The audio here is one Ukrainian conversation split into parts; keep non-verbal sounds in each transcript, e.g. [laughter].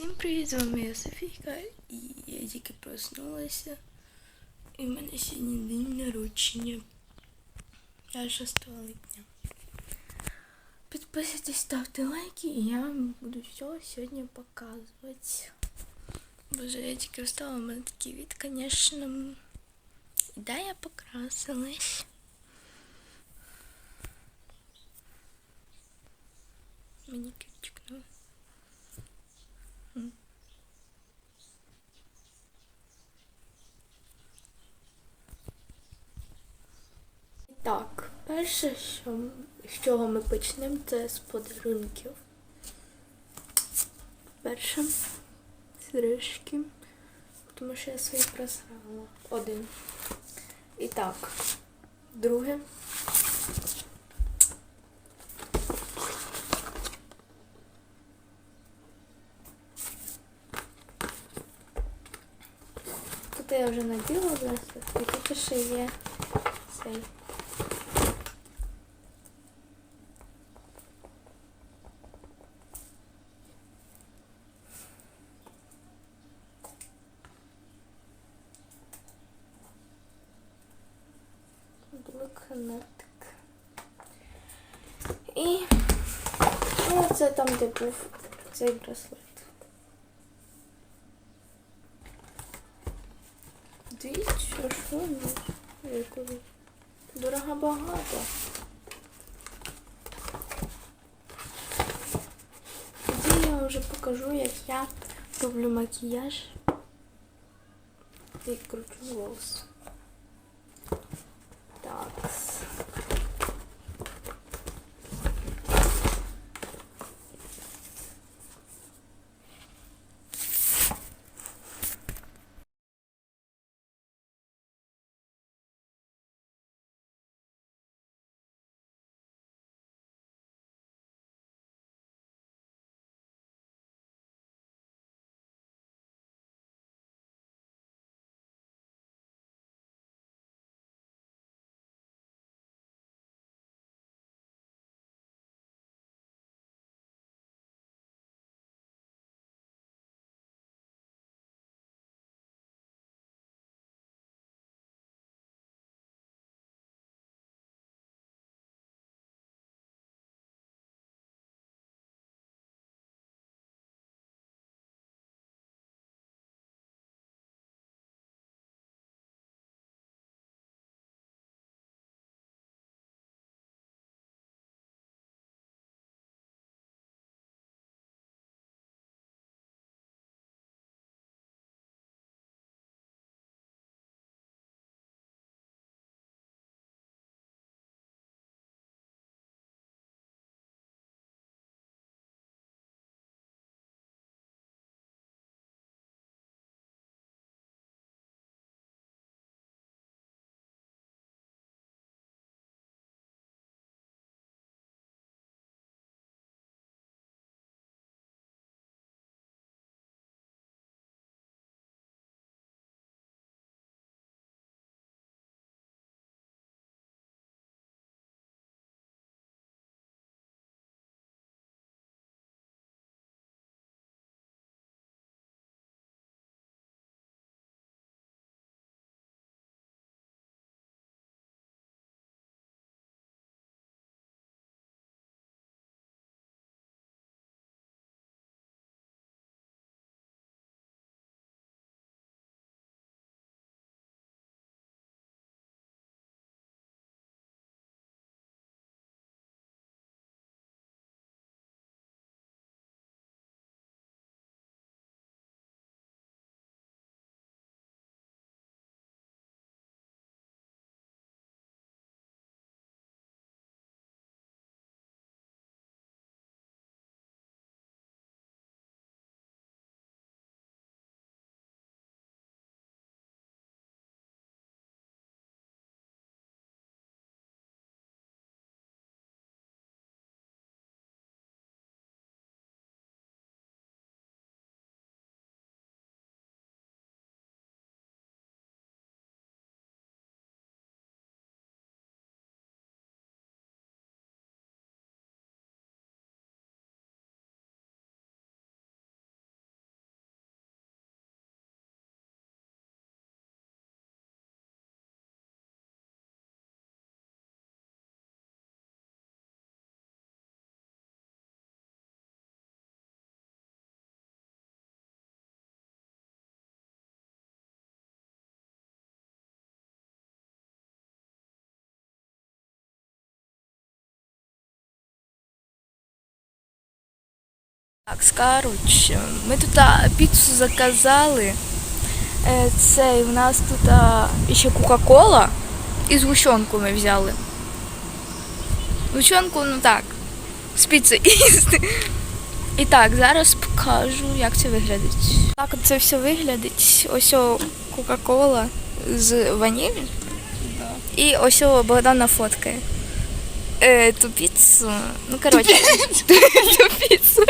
Всім привіт, з вами я Софійка, і я тільки проснулася. І в мене сьогодні день. Я 6 липня. Підписуйтесь, ставте лайки, і я вам буду все сьогодні показувати. Боже, я тільки встала, у мене такий від, звісно. Да, я покрасилась. Мені кипчикнуло. Так, перше, що, з чого ми почнемо, це з подарунків. Перше сережки, тому що я свої просрала. Один. І так, друге. Тут я вже наділа браслет, і тут ще є цей. Блокнотик. І ну, це там, де був цей браслет. Дорого багато. Тоді я вже покажу, як я роблю макіяж і кручу волоси. Так, коротше, ми тут піцу заказали. Е, Це у нас тут ще Кока-Кола і згущенку ми взяли. Згущенку, ну так, з піци [laughs] їсти. І так, зараз покажу, як це виглядить. Так, це все виглядить. Ось Кока-Кола з ванілі. І ось Богдана фоткає. Е, ту піцу. Ну, коротше, ту піцу.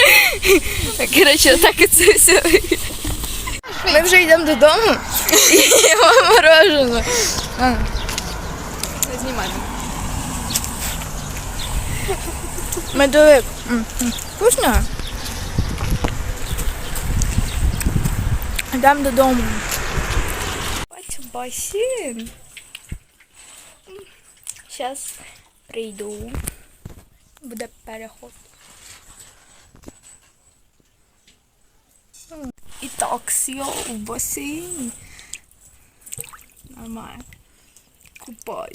[laughs] Коротше, так і це все. Ми вже йдемо додому і їмо мороженое. А, Знімати. Медовик. М, м, Вкусно? Йдемо додому. Бачу басейн. Зараз прийду. Буде переход. І так, я у басейні. Нормально. Купай.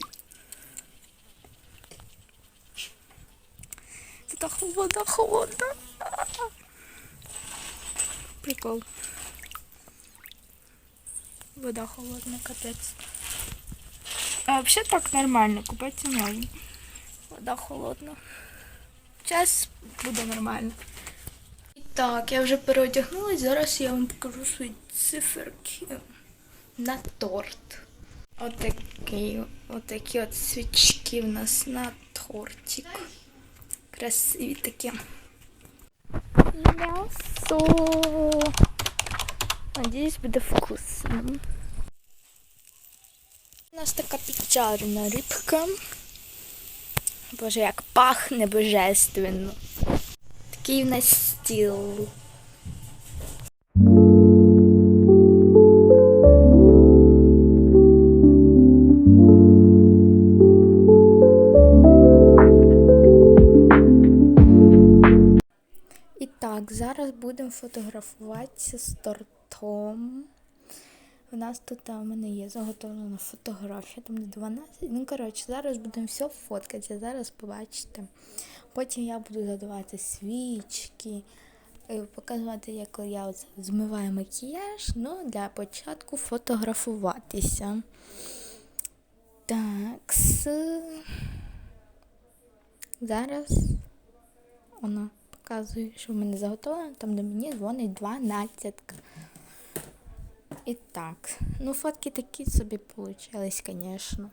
Вода холодна, холодна. Прикол. Вода холодна, капець. А взагалі так нормально, купатися можна. Вода холодна. Зараз буде нормально. І так, я вже переодягнулась, зараз я вам покажу свої циферки на торт. Отакі, отакі от свічки в нас на тортик. Красиві такі. М'ясо. Надіюсь, буде вкусно. У нас така піджарена рибка. Боже, як пахне божественно. Такий в нас стіл. І так, зараз будемо фотографуватися з тортом. У нас тут у мене є заготовлена фотографія, там де 12. Ну, коротше, зараз будемо все фоткатися, зараз побачите. Потім я буду задавати свічки, е, показувати, як я змиваю макіяж. Ну, для початку фотографуватися. Так, зараз вона показує, що в мене заготовлено, там де мені дзвонить 12. І так, ну фотки такі собі получились, звісно.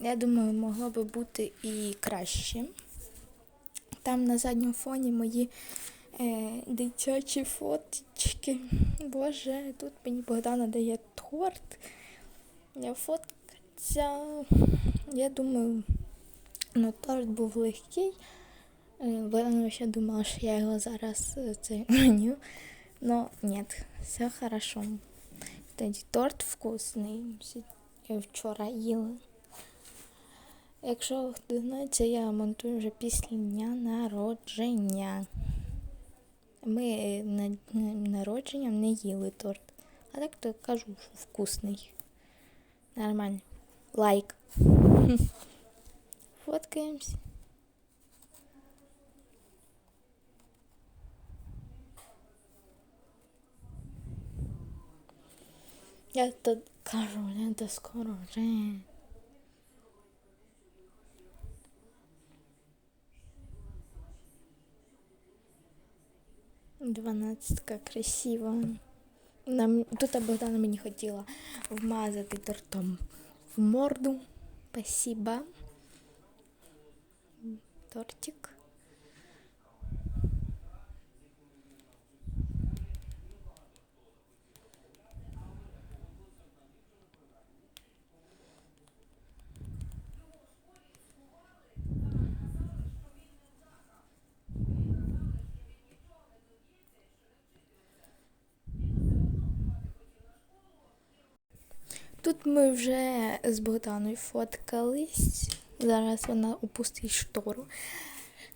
Я думаю, могло би бути і краще. Там на задньому фоні мої е, дитячі фоточки. Боже, тут мені Богдана дає торт. Я фоткаться. Я думаю, ну торт був легкий. Е, Богдана ще думала, що я його зараз е, це меню. Но нет, все хорошо. Тоді торт вкусний. Я вчора їла. Якщо хто знає, це я монтую вже після дня народження. Ми е, на дні народження не їли торт. А так то кажу, що вкусний. Нормально. Лайк. [laughs] Фоткаємось. Я тут кажу, Лента, скоро вже. Дванадцятка красива. Нам тут Богдана мені хотіла вмазати тортом в морду. Спасибо. Тортик. Тут ми вже з Богданою фоткались. Зараз вона опустить штору.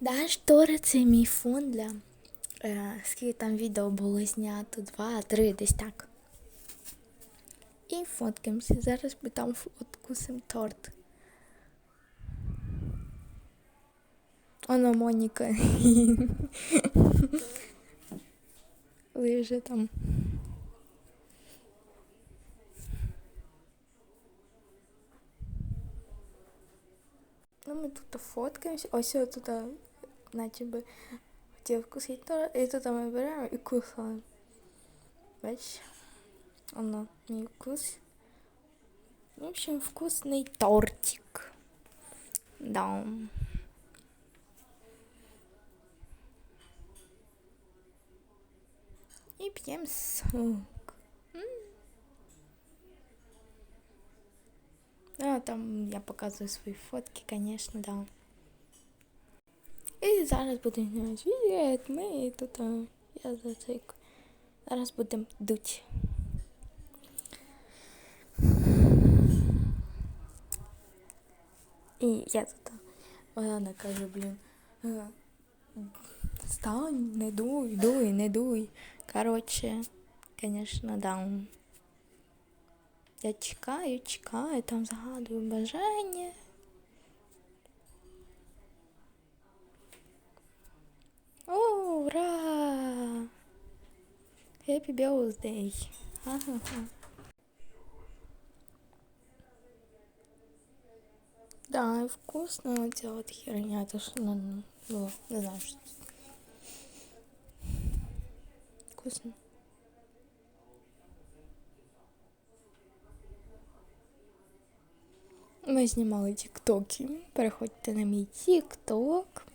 Да, штора це мій фон для. Е, скільки там відео було знято? Два, три, десь так. І фоткаємося. Зараз ми там фоткусим торт. Оно Моніка. [laughs] лиже там. Ну, ми тут фоткаємося. Ось я тут, а, наче би хотів вкусити торт, і тут ми беремо і кусаємо. Бачиш? Воно мій вкус. В общем, вкусний тортик. Да. І п'ємо сок. А, там я показую свої фотки, конечно, да. І зараз будемо знімати відео, ми тут а, я за цей. Зараз будемо дуть. І я тут. Вона каже, блін. е, Стань, не дуй, дуй, не дуй. Короче, конечно, да. Я чекаю, чекаю, там загадую бажання. Ура! Happy birthday! Да, вкусно вот эта вот херня, то что ну, ну, не знаю, что это. Вкусно. Ми знімали тіктоки. Переходьте на мій тікток.